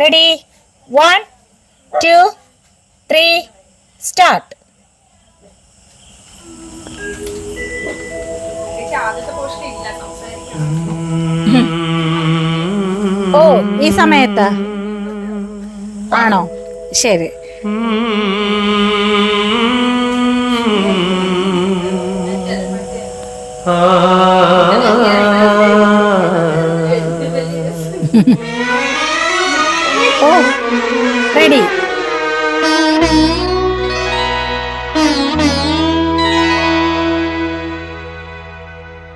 Ready one two three start ഓ ഈ സമയത്ത്. ആണോ? ശരി. ഓ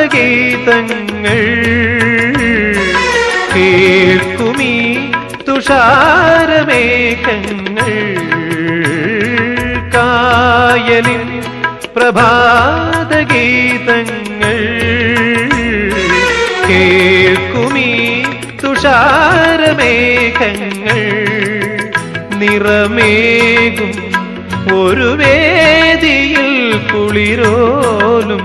പ്രഭാതഗീതങ്ങൾ കേൾക്കുമീ തുഷാരമേഘങ്ങൾ കായലിൽ പ്രഭാതഗീതങ്ങൾ കേൾക്കുമീ തുഷാരമേഘങ്ങൾ നിറമേകും ഒരു വേദിയിൽ കുളിരോലും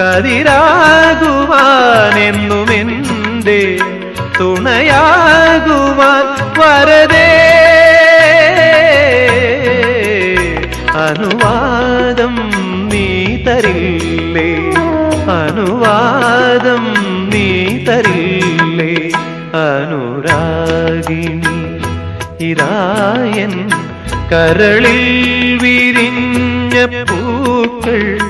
കതിരാകുവാനെന്നുമെന്റെ തുണയാകുവാൻ വരതേ. അനുവാദം നീ തരില്ലേ? അനുവാദം നീ തരില്ലേ? അനുരാഗിണി ഇതായൻ കരളിൽ വിരിഞ്ഞ പൂക്കൾ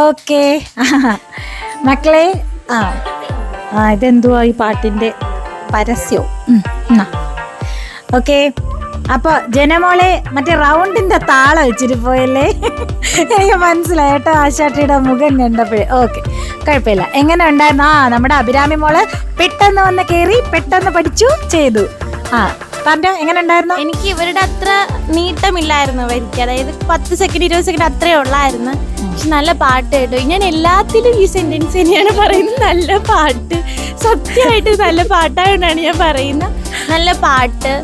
ഓക്കെ. മക്കളെ ആ ആ ഇതെന്തുവാ ഈ പാട്ടിന്റെ പരസ്യവും ഓക്കെ. അപ്പൊ ജനമോളെ മറ്റേ റൗണ്ടിന്റെ താളം വെച്ചിട്ട് പോയല്ലേ? എനിക്ക് മനസ്സിലായി. കേട്ടോ ആശാട്ടിയുടെ മുഖം കണ്ടപ്പോഴേ. ഓക്കെ കുഴപ്പമില്ല. എങ്ങനെ ഉണ്ടായിരുന്നു? ആ നമ്മുടെ അഭിരാമി മോൾ പെട്ടെന്ന് വന്ന് കയറി പെട്ടെന്ന് പഠിച്ചു ചെയ്തു. ആ പറഞ്ഞോ എങ്ങനെ ഉണ്ടായിരുന്നു എനിക്ക് ഇവരുടെ അത്ര നീട്ടമില്ലായിരുന്നു വരിക്ക് അതായത് പത്ത് സെക്കൻഡ് ഇരുപത് സെക്കൻഡ് അത്രേ ഉള്ളായിരുന്നു. പക്ഷെ നല്ല പാട്ട് കേട്ടു. ഞാൻ എല്ലാത്തിലും ഈ സെന്റൻസ് തന്നെയാണ് പറയുന്നത്. നല്ല പാട്ട്. സത്യമായിട്ട് നല്ല പാട്ടായോണ്ടാണ് ഞാൻ പറയുന്നത്. നല്ല പാട്ട്.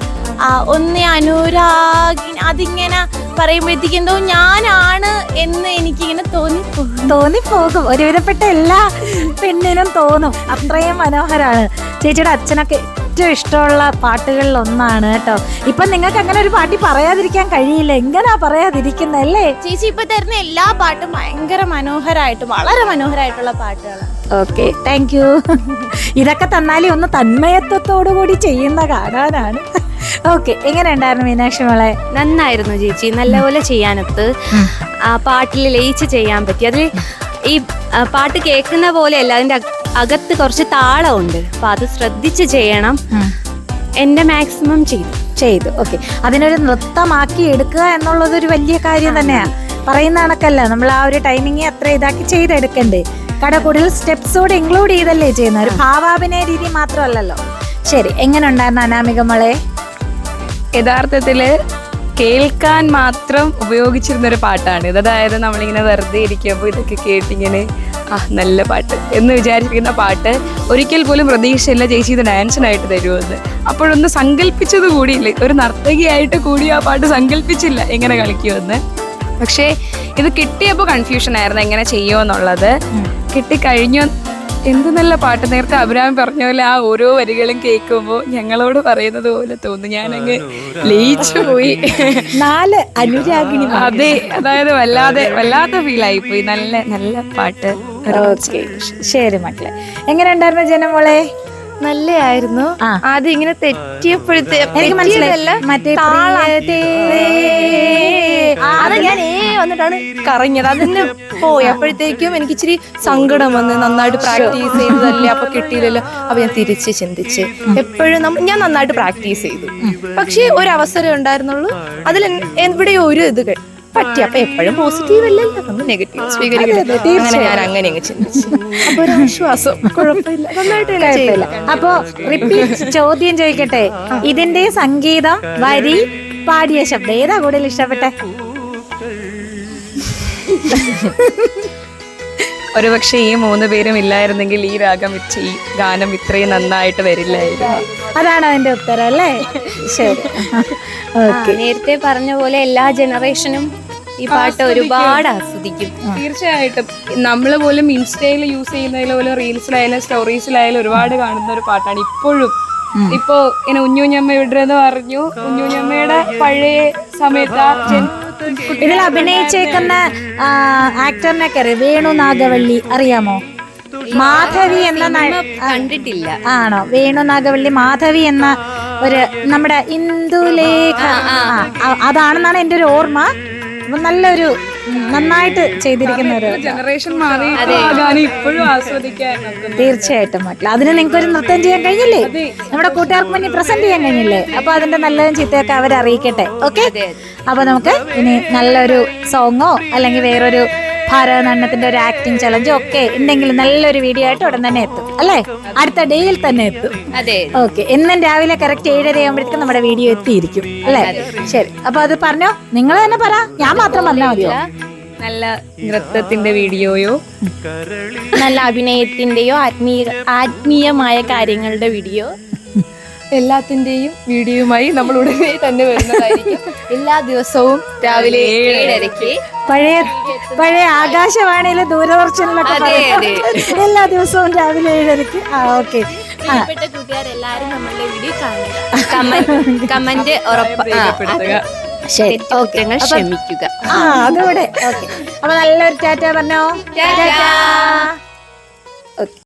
ഒന്ന് അനുരാഗി അതിങ്ങനെ പറയുമ്പോഴത്തേക്ക് എന്തോ ഞാനാണ് എന്ന് എനിക്കിങ്ങനെ തോന്നിപ്പോകും തോന്നിപ്പോകും. ഒരുവിധപ്പെട്ട എല്ലാ പെണ്ണിനും തോന്നും. അത്രയും മനോഹരാണ് ചേച്ചിയുടെ അച്ഛനൊക്കെ ഏറ്റവും ഇഷ്ടമുള്ള പാട്ടുകളിൽ ഒന്നാണ് കേട്ടോ. ഇപ്പൊ നിങ്ങൾക്ക് അങ്ങനെ ഒരു പാട്ടി പറയാതിരിക്കാൻ കഴിയില്ല. എങ്ങനാ പറയാതിരിക്കുന്നല്ലേ ചേച്ചി ഇപ്പൊ തരുന്ന എല്ലാ പാട്ടും ഭയങ്കര മനോഹരമായിട്ട് വളരെ മനോഹരമായിട്ടുള്ള പാട്ടുകളാണ്. ഓക്കെ താങ്ക് യു ഇതൊക്കെ തന്നാലേ ഒന്ന് തന്മയത്വത്തോടു കൂടി ചെയ്യുന്ന കാണാനാണ് ഓക്കെ എങ്ങനെ ഉണ്ടായിരുന്നു മീനാക്ഷി മോളെ? നന്നായിരുന്നു ചേച്ചി. നല്ലപോലെ ചെയ്യാനൊത്ത്. ആ പാട്ടിൽ ലയിച്ച് ചെയ്യാൻ പറ്റി. അതിൽ ഈ പാട്ട് കേൾക്കുന്ന പോലെയല്ല അതിന്റെ അകത്ത് കുറച്ച് താളമുണ്ട്. അപ്പൊ അത് ശ്രദ്ധിച്ച് ചെയ്യണം. എന്റെ മാക്സിമം ചെയ്തു. ചെയ്തു. ഓക്കെ. അതിനൊരു നൃത്തമാക്കി എടുക്കുക എന്നുള്ളത് ഒരു വലിയ കാര്യം തന്നെയാണ് പറയുന്ന കണക്കല്ല. നമ്മൾ ആ ഒരു ടൈമിങ് അത്ര ഇതാക്കി ചെയ്തെടുക്കണ്ടേ. കട കൂടുതൽ സ്റ്റെപ്സ് കൂടെ ഇൻക്ലൂഡ് ചെയ്തല്ലേ ചെയ്യുന്ന ഒരു ഭാവാഭിനയ രീതി മാത്രമല്ലല്ലോ. ശരി. എങ്ങനെ ഉണ്ടായിരുന്നു അനാമിക മോളെ? യഥാർത്ഥത്തിൽ കേൾക്കാൻ മാത്രം ഉപയോഗിച്ചിരുന്ന ഒരു പാട്ടാണ് ഇത്. അതായത് നമ്മളിങ്ങനെ വെറുതെ ഇരിക്കുമ്പോൾ ഇതൊക്കെ കേട്ടിങ്ങനെ ആ നല്ല പാട്ട്. എന്ന് വിചാരിപ്പിക്കുന്ന പാട്ട് ഒരിക്കൽ പോലും പ്രതീക്ഷയില്ല ചേച്ചി ഇത് ഡാൻസിനായിട്ട് തരുമെന്ന് അപ്പോഴൊന്ന് സങ്കല്പിച്ചത് കൂടിയില്ല. ഒരു നർത്തകിയായിട്ട് കൂടി ആ പാട്ട് സങ്കല്പിച്ചില്ല എങ്ങനെ കളിക്കുമെന്ന്. പക്ഷേ ഇത് കിട്ടിയപ്പോൾ കൺഫ്യൂഷൻ ആയിരുന്നു എങ്ങനെ ചെയ്യുമെന്നുള്ളത്. കിട്ടിക്കഴിഞ്ഞു എന്ത് നല്ല പാട്ട് നേരത്തെ അഭിരാമി പറഞ്ഞ പോലെ ആ ഓരോ വരികളും കേൾക്കുമ്പോൾ ഞങ്ങളോട് പറയുന്നത് പോലെ തോന്നുന്നു ഞാനങ്ങ് ലയിച്ചു പോയി. നാല് അനുരാഗിണി അതെ അതായത് വല്ലാതെ വല്ലാത്ത ഫീൽ ആയി പോയി. നല്ല നല്ല പാട്ട് ഓക്കെ. ശരി മക്കളെ. എങ്ങനെ ഉണ്ടായിരുന്നു ജനമോളെ നല്ലയായിരുന്നു. ആദ്യം ഇങ്ങനെ തെറ്റിയപ്പോഴത്തെ എനിക്ക് മനസ്സിലായില്ല മറ്റേ ഞാൻ ഏ വന്നിട്ടാണ് കറങ്ങിയത്. അതിന് പോയി അപ്പോഴത്തേക്കും എനിക്ക് ഇച്ചിരി സങ്കടം വന്ന് നന്നായിട്ട് പ്രാക്ടീസ് ചെയ്തതല്ലേ അപ്പൊ കിട്ടിയില്ലല്ലോ. അപ്പൊ ഞാൻ തിരിച്ച് ചിന്തിച്ച്. എപ്പോഴും ഞാൻ നന്നായിട്ട് പ്രാക്ടീസ് ചെയ്തു. പക്ഷേ ഒരു അവസരം ഉണ്ടായിരുന്നുള്ളൂ. അതിൽ എവിടെയോ ഒരു ഇത് പറ്റി. അപ്പൊ എപ്പോഴും പോസിറ്റീവ് അല്ലല്ലോ. നമ്മൾ നെഗറ്റീവ് സ്വീകരിക്കുന്നത് അങ്ങനെ ഞാൻ അങ്ങനെ അങ്ങ് ചിന്തിച്ചു. അപ്പൊ ഒരു ആശ്വാസം. കുഴപ്പമില്ല. നന്നായിട്ട് അപ്പോ റിപ്പീറ്റ് ചോദ്യം ചോദിക്കട്ടെ? ഇതിന്റെ സംഗീതം വരി പാടിയ ശബ്ദം. ഏതാ കൂടുതൽ ഇഷ്ടപ്പെട്ടെ? ഒരുപക്ഷെ ഈ മൂന്ന് പേരും ഇല്ലായിരുന്നെങ്കിൽ ഈ രാഗം ഇച്ച- ഈ ഗാനം ഇത്രയും നന്നായിട്ട് വരില്ലായിരുന്നു. അതാണ് അതിന്റെ ഉത്തരം അല്ലേ? ശരി. ഓക്കെ നേരത്തെ പറഞ്ഞ പോലെ എല്ലാ ജനറേഷനും ഈ പാട്ട് ഒരുപാട് ആസ്വദിക്കും. തീർച്ചയായിട്ടും. നമ്മൾ പോലും ഇൻസ്റ്റയിൽ യൂസ് ചെയ്യുന്നതിൽ പോലും റീൽസിലായാലും സ്റ്റോറീസിലായാലും ഒരുപാട് കാണുന്ന ഒരു പാട്ടാണ് ഇപ്പോഴും. ഇപ്പോ ഇങ്ങനെ ഉഞ്ഞുഞ്ഞമ്മ എന്ന് പറഞ്ഞു. ഉഞ്ഞുഞ്ഞമ്മയുടെ പഴയ സമയത്ത് ഇതിൽ അഭിനയിച്ചേക്കുന്ന ആക്ടറിനൊക്കെ അറിയാം? വേണു നാഗവള്ളി അറിയാമോ? മാധവി എന്ന കണ്ടിട്ടില്ല. ആണോ? വേണു നാഗവള്ളി മാധവി എന്ന ഒരു നമ്മുടെ ഇന്ദുലേഖ അതാണെന്നാണ് എന്റെ ഒരു ഓർമ്മ. നല്ലൊരു നന്നായിട്ട് ചെയ്തിരിക്കുന്ന ഒരു ജനറേഷൻ മാറി ഇപ്പോഴും ആസ്വദിക്കാൻ. തീർച്ചയായിട്ടും പറ്റില്ല അതിന് നിങ്ങൾക്ക് ഒരു നൃത്തം ചെയ്യാൻ കഴിഞ്ഞില്ലേ? നമ്മുടെ കൂട്ടുകാർക്ക് മുന്നിൽ പ്രസന്റ് ചെയ്യാൻ കഴിഞ്ഞില്ലേ? അപ്പൊ അതിന്റെ നല്ലതും ചീത്തയൊക്കെ അവരറിയിക്കട്ടെ അറിയിക്കട്ടെ ഓക്കെ? അപ്പൊ നമുക്ക് ഇനി നല്ലൊരു സോങ്ങോ അല്ലെങ്കിൽ വേറൊരു ഭാരതനാട്യത്തിന്റെ ഒരു ആക്ടിങ് ചലഞ്ച് ഒക്കെ ഉണ്ടെങ്കിൽ നല്ലൊരു വീഡിയോ ആയിട്ട് ഉടൻ തന്നെ എത്തും അല്ലേ? അടുത്ത ഡേയിൽ തന്നെ എത്തും. അതെ. ഓക്കെ എന്നും രാവിലെ കറക്റ്റ് ഏഴര ആകുമ്പോഴത്തേക്കും നമ്മുടെ വീഡിയോ എത്തിയിരിക്കും അല്ലേ? ശരി. അപ്പൊ അത് പറഞ്ഞോ? നിങ്ങൾ തന്നെ പറ. ഞാൻ മാത്രം പറഞ്ഞാൽ മതിയോ? നല്ല നൃത്തത്തിന്റെ വീഡിയോയോ നല്ല അഭിനയത്തിന്റെയോ ആത്മീയ ആത്മീയമായ കാര്യങ്ങളുടെ വീഡിയോ എല്ലാത്തിന്റെയും വീഡിയോയുമായി നമ്മൾ ഉടനെ തന്നെ വരുന്നതായിരിക്കും. എല്ലാ ദിവസവും രാവിലെ ഏഴരയ്ക്ക്. പഴയ പഴയ ആകാശവാണിയിലെ ദൂരദർശനിലൊക്കെ. എല്ലാ ദിവസവും രാവിലെ ഏഴരക്ക് ആ ഓക്കെ. നമ്മളുടെ വീഡിയോ കാണുക. കമന്റ് ഉറപ്പ് ശരി ഓക്കെ. ക്ഷമിക്കുക. ആ അതുകൂടെ. ഓക്കെ. അപ്പൊ നല്ലൊരു ടാറ്റ പറഞ്ഞോ. ഓക്കെ.